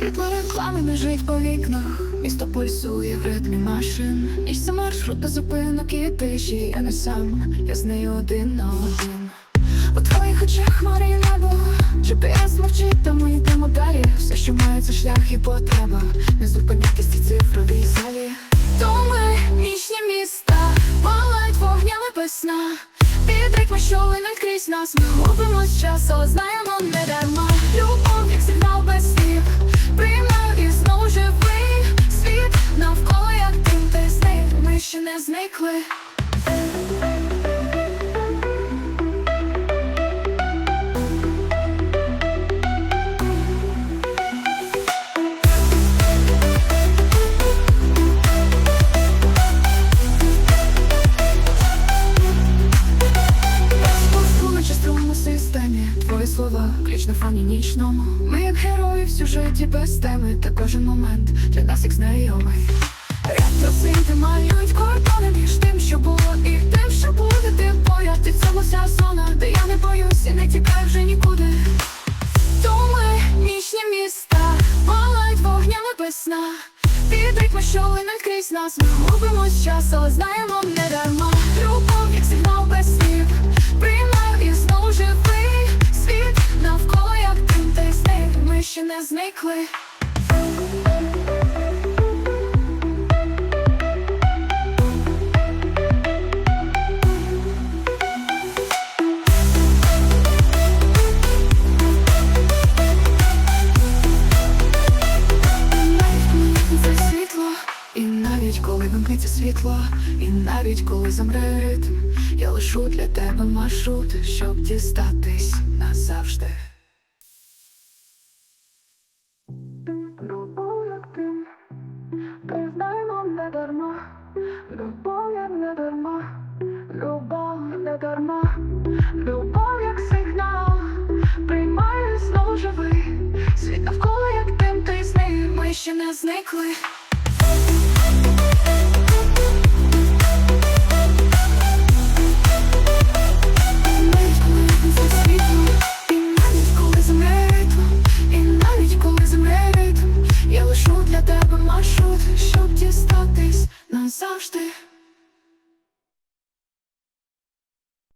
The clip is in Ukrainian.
Світло реклами біжить по вікнах, місто пульсує в ритмі машин. Ніч це маршрут без зупинок і тиші, я не сам, я з нею один на один. У твоїх очах хмари і небо, GPS мовчить, та ми йдемо далі. Все, що має, це шлях і потреба. Не зупинятись ці цифровій залі. Думи, нічні міста, палають вогнями без сна. Під ритми, що линуть крізь нас, ми губимось час, але знаємо не дарма. Любов, зникли. Твої слова, ключ на фоні нічному. Ми як герої в сюжеті без палають вогнями. Під ритм, що линуть крізь нас, ми губимось час, але знаємо не дарма. Любов, як сигнал без слів, приймаю і знову живий світ навколо, як тим та ми ще не зникли. Вимкнеться світло, і навіть коли замре ритм, я лишу для тебе маршрут, щоб дістатись назавжди. Любов, як ти, знаємо не дарма, любов як не дарма, любов не дарма, любов як сигнал, приймаю і знову живий, світ навколо як тим ти сни, ми ще не зникли. завжди.